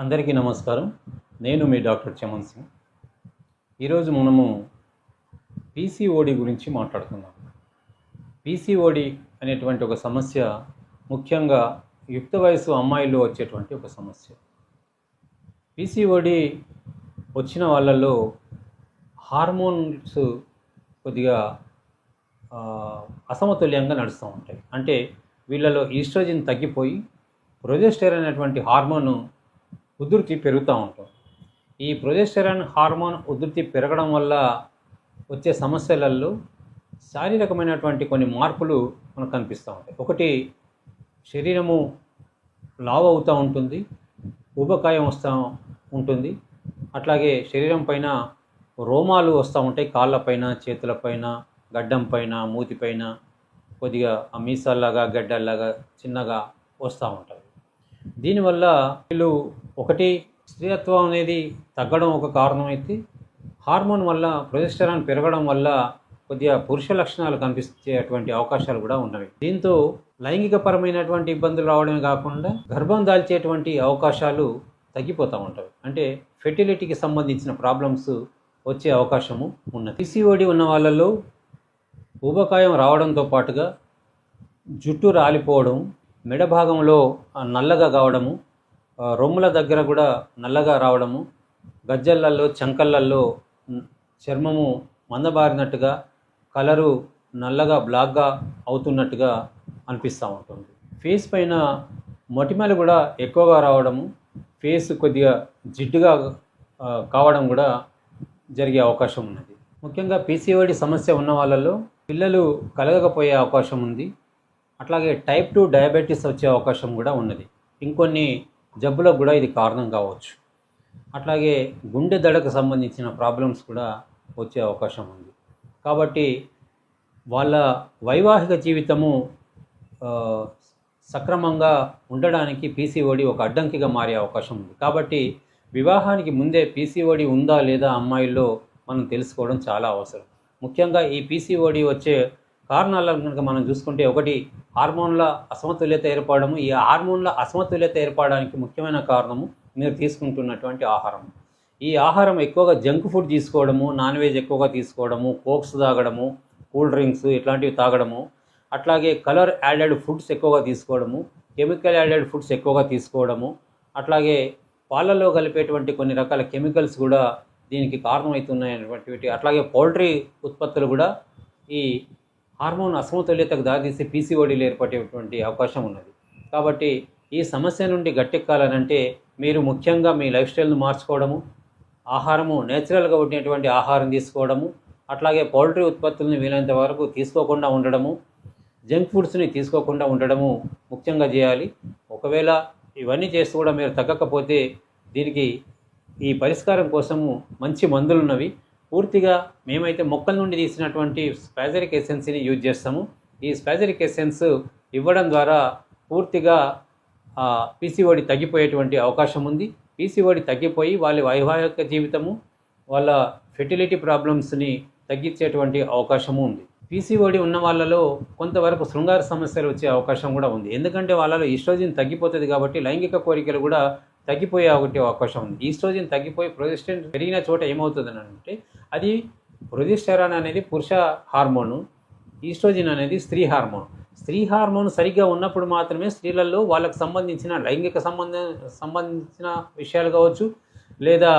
అందరికీ నమస్కారం. నేను మీ డాక్టర్ చమన్ సింగ్. ఈరోజు మనము పీసీఓడి గురించి మాట్లాడుకుందాం. పీసీఓడి అనేటువంటి ఒక సమస్య ముఖ్యంగా యుక్త వయసు అమ్మాయిల్లో వచ్చేటువంటి ఒక సమస్య. పీసీఓడి వచ్చిన వాళ్ళల్లో హార్మోన్స్ కొద్దిగా అసమతుల్యంగా నడుస్తూ ఉంటాయి. అంటే వీళ్ళలో ఈస్ట్రోజన్ తగ్గిపోయి ప్రొజెస్టర్ అనేటువంటి హార్మోన్ ఉధృతి పెరుగుతూ ఉంటుంది ఈ ప్రొజెస్టెరాన్ హార్మోన్ ఉధృతి పెరగడం వల్ల వచ్చే సమస్యలలో శారీరకమైనటువంటి కొన్ని మార్పులు మనకు కనిపిస్తూ ఉంటాయి. ఒకటి శరీరము లావు అవుతూ ఉంటుంది ఊబకాయం వస్తూ ఉంటుంది. అట్లాగే శరీరం పైన రోమాలు వస్తూ ఉంటాయి కాళ్ళపైన చేతులపైన గడ్డం పైన మూతిపైన కొద్దిగా ఆ మీసాల్లాగా గడ్డల్లాగా చిన్నగా వస్తూ ఉంటాయి. దీనివల్ల వీళ్ళు ఒకటి స్త్రీత్వం అనేది తగ్గడం ఒక కారణం అయితే హార్మోన్ వల్ల ప్రొజెస్టరాన్ పెరగడం వల్ల కొద్దిగా పురుష లక్షణాలు కనిపించేటువంటి అవకాశాలు కూడా ఉన్నవి. దీంతో లైంగికపరమైనటువంటి ఇబ్బందులు రావడమే కాకుండా గర్భం దాల్చేటువంటి అవకాశాలు తగ్గిపోతూ ఉంటాయి. అంటే ఫెర్టిలిటీకి సంబంధించిన ప్రాబ్లమ్స్ వచ్చే అవకాశము ఉన్నది. పిసిఓడి ఉన్న వాళ్ళలో ఊబకాయం రావడంతో పాటుగా జుట్టు రాలిపోవడం మెడ భాగంలో నల్లగా కావడము రొమ్ముల దగ్గర కూడా నల్లగా రావడము గజ్జలల్లో చంకళ్ళల్లో చర్మము మందబారినట్టుగా కలరు నల్లగా బ్లాక్గా అవుతున్నట్టుగా అనిపిస్తూ ఉంటుంది. ఫేస్ పైన మొటిమలు కూడా ఎక్కువగా రావడము ఫేస్ కొద్దిగా జిడ్డుగా కావడం కూడా జరిగే అవకాశం ఉన్నది. ముఖ్యంగా పీసీఓడి సమస్య ఉన్న వాళ్ళలో పిల్లలు కలగకపోయే అవకాశం ఉంది. అట్లాగే టైప్ టూ డయాబెటీస్ వచ్చే అవకాశం కూడా ఉన్నది. ఇంకొన్ని జబ్బులకు కూడా ఇది కారణం కావచ్చు. అట్లాగే గుండె దడకు సంబంధించిన ప్రాబ్లమ్స్ కూడా వచ్చే అవకాశం ఉంది. కాబట్టి వాళ్ళ వైవాహిక జీవితము సక్రమంగా ఉండడానికి పీసీఓడి ఒక అడ్డంకిగా మారే అవకాశం ఉంది. కాబట్టి వివాహానికి ముందే పీసీఓడి ఉందా లేదా అమ్మాయిల్లో మనం తెలుసుకోవడం చాలా అవసరం. ముఖ్యంగా ఈ పీసీఓడి వచ్చే కారణాలను కనుక మనం చూసుకుంటే ఒకటి హార్మోన్ల అసమతుల్యత ఏర్పడము. ఈ హార్మోన్ల అసమతుల్యత ఏర్పడడానికి ముఖ్యమైన కారణము మీరు తీసుకుంటున్నటువంటి ఆహారం. ఈ ఆహారం ఎక్కువగా జంక్ ఫుడ్ తీసుకోవడము నాన్ వెజ్ ఎక్కువగా తీసుకోవడము కోక్స్ తాగడము కూల్ డ్రింక్స్ ఇట్లాంటివి తాగడము అట్లాగే కలర్ యాడెడ్ ఫుడ్స్ ఎక్కువగా తీసుకోవడము కెమికల్ యాడెడ్ ఫుడ్స్ ఎక్కువగా తీసుకోవడము అట్లాగే పాలలో కలిపేటువంటి కొన్ని రకాల కెమికల్స్ కూడా దీనికి కారణమవుతున్నాయనేటువంటి అట్లాగే పౌల్ట్రీ ఉత్పత్తులు కూడా ఈ హార్మోన్ అసమతుల్యతకు దారితీసి పీసీఓడీలు ఏర్పడేటువంటి అవకాశం ఉన్నది. కాబట్టి ఈ సమస్య నుండి గట్టెక్కాలనంటే మీరు ముఖ్యంగా మీ లైఫ్ స్టైల్ను మార్చుకోవడము ఆహారము నేచురల్గా ఉండేటువంటి ఆహారం తీసుకోవడము అట్లాగే పౌల్ట్రీ ఉత్పత్తులను వీలైనంత వరకు తీసుకోకుండా ఉండడము జంక్ ఫుడ్స్ని తీసుకోకుండా ఉండడము ముఖ్యంగా చేయాలి. ఒకవేళ ఇవన్నీ చేస్తూ కూడా మీరు తగ్గకపోతే దీనికి ఈ పరిష్కారం కోసము మంచి మందులు ఉన్నవి పూర్తిగా మేమైతే మొక్కల నుండి తీసినటువంటి స్పాజరిక్ ఎసెన్స్ని యూజ్ చేస్తాము. ఈ స్పాజరిక్ ఎసెన్స్ ఇవ్వడం ద్వారా పూర్తిగా పీసీఓడి తగ్గిపోయేటువంటి అవకాశం ఉంది. పీసీఓడి తగ్గిపోయి వాళ్ళ వైవాహిక జీవితము వాళ్ళ ఫెర్టిలిటీ ప్రాబ్లమ్స్ని తగ్గించేటువంటి అవకాశము ఉంది. పీసీఓడి ఉన్న వాళ్ళలో కొంతవరకు శృంగార సమస్యలు వచ్చే అవకాశం కూడా ఉంది. ఎందుకంటే వాళ్ళలో ఈస్ట్రోజిన్ తగ్గిపోతుంది కాబట్టి లైంగిక కోరికలు కూడా తగ్గిపోయే ఒకటి అవకాశం ఉంది. ఈస్ట్రోజిన్ తగ్గిపోయి ప్రొజెస్టెంట్ పెరిగిన చోట ఏమవుతుంది అంటే అది ప్రొజెస్టెరాన్ అనేది పురుష హార్మోను ఈస్ట్రోజిన్ అనేది స్త్రీ హార్మోన్. స్త్రీ హార్మోన్ సరిగ్గా ఉన్నప్పుడు మాత్రమే స్త్రీలలో వాళ్ళకు సంబంధించిన లైంగిక సంబంధ సంబంధించిన విషయాలు కావచ్చు లేదా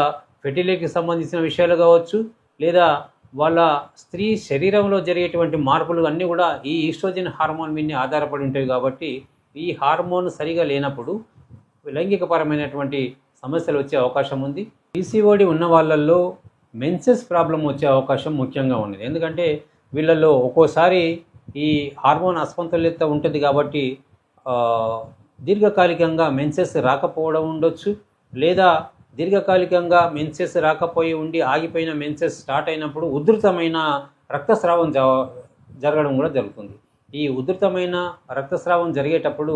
ఫెర్టిలిటీకి సంబంధించిన విషయాలు కావచ్చు లేదా వాళ్ళ స్త్రీ శరీరంలో జరిగేటువంటి మార్పులు అన్నీ కూడా ఈ ఈస్ట్రోజన్ హార్మోన్ మీద ఆధారపడి ఉంటాయి కాబట్టి ఈ హార్మోన్ సరిగా లేనప్పుడు లైంగికపరమైనటువంటి సమస్యలు వచ్చే అవకాశం ఉంది. పీసీఓడి ఉన్న వాళ్ళల్లో మెన్సెస్ ప్రాబ్లం వచ్చే అవకాశం ముఖ్యంగా ఉన్నది. ఎందుకంటే వీళ్ళల్లో ఒక్కోసారి ఈ హార్మోన్ అసమతుల్యత ఉంటుంది కాబట్టి దీర్ఘకాలికంగా మెన్సెస్ రాకపోవడం ఉండొచ్చు. లేదా దీర్ఘకాలికంగా మెన్సెస్ రాకపోయి ఉండి ఆగిపోయిన మెన్సెస్ స్టార్ట్ అయినప్పుడు ఉధృతమైన రక్తస్రావం జ జరగడం కూడా జరుగుతుంది. ఈ ఉధృతమైన రక్తస్రావం జరిగేటప్పుడు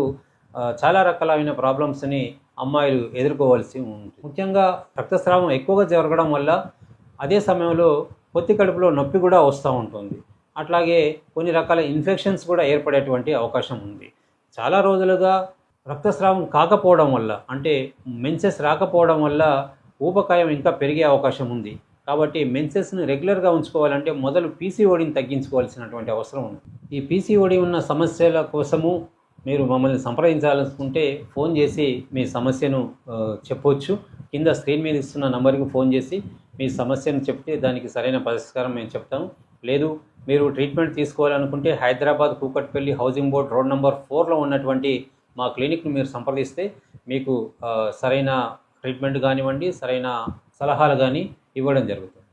చాలా రకాలైన ప్రాబ్లమ్స్ని అమ్మాయిలు ఎదుర్కోవాల్సి ఉంటుంది. ముఖ్యంగా రక్తస్రావం ఎక్కువగా జరగడం వల్ల అదే సమయంలో పొత్తి కడుపులో నొప్పి కూడా వస్తూ ఉంటుంది. అట్లాగే కొన్ని రకాల ఇన్ఫెక్షన్స్ కూడా ఏర్పడేటువంటి అవకాశం ఉంది. చాలా రోజులుగా రక్తస్రావం కాకపోవడం వల్ల అంటే మెన్సెస్ రాకపోవడం వల్ల ఊబకాయం ఇంకా పెరిగే అవకాశం ఉంది. కాబట్టి మెన్సెస్ని రెగ్యులర్గా ఉంచుకోవాలంటే మొదలు పీసీఓడిని తగ్గించుకోవాల్సినటువంటి అవసరం ఉంది. ఈ పీసీఓడి ఉన్న సమస్యల కోసము మీరు మమ్మల్ని సంప్రదించాలనుకుంటే ఫోన్ చేసి మీ సమస్యను చెప్పవచ్చు కింద స్క్రీన్ మీద ఇస్తున్న నంబర్కి ఫోన్ చేసి మీ సమస్యను చెప్తే దానికి సరైన పరిష్కారం మేము చెప్తాము లేదు మీరు ట్రీట్మెంట్ తీసుకోవాలనుకుంటే Hyderabad Kukatpally housing board road number ఫోర్లో ఉన్నటువంటి మా క్లినిక్ను మీరు సంప్రదిస్తే మీకు సరైన ట్రీట్మెంట్ కానివ్వండి సరైన సలహాలు కానీ ఇవ్వడం జరుగుతుంది.